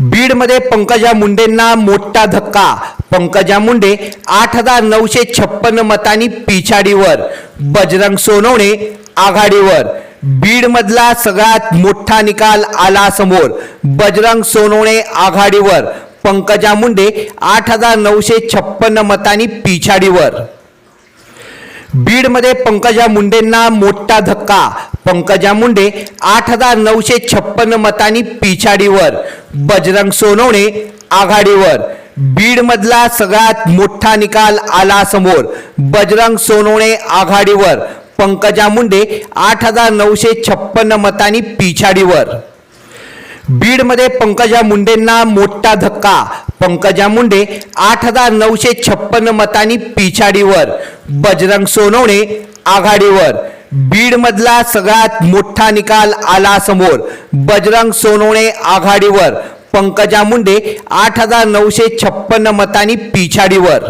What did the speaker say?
बीडमध्ये पंकजा मुंडेंना मोठा धक्का. पंकजा मुंडे आठ हजार नऊशे छप्पन्न मतांनी पिछाडीवर बजरंग सोनवणे आघाडीवर. बीडमधला सगळ्यात मोठा निकाल आला समोर बजरंग सोनवणे आघाडीवर पंकजा मुंडे आठ हजार नऊशे छप्पन्न मतांनी पिछाडीवर. बीडमध्ये पंकजा मुंडेंना मोठा धक्का. पंकजा मुंडे आठ हजार नऊशे छप्पन्न मतांनी पिछाडीवर बजरंग सोनवणे आघाडीवर. बीडमधला सगळ्यात मोठा निकाल आला समोर. बजरंग सोनवणे आघाडीवर. पंकजा मुंडे आठ हजार नऊशे छप्पन्न मतांनी पिछाडीवर. बीडमध्ये पंकजा मुंडेंना मोठा धक्का. पंकजा मुंडे आठ हजार नऊशे छप्पन्न मतांनी पिछाडीवर. बजरंग सोनवणे आघाडीवर. बीडमधला सगळ्यात मोठा निकाल आला समोर. बजरंग सोनवणे आघाडीवर पंकजा मुंडे आठ हजार नऊशे छप्पन्न मतांनी पिछाडीवर.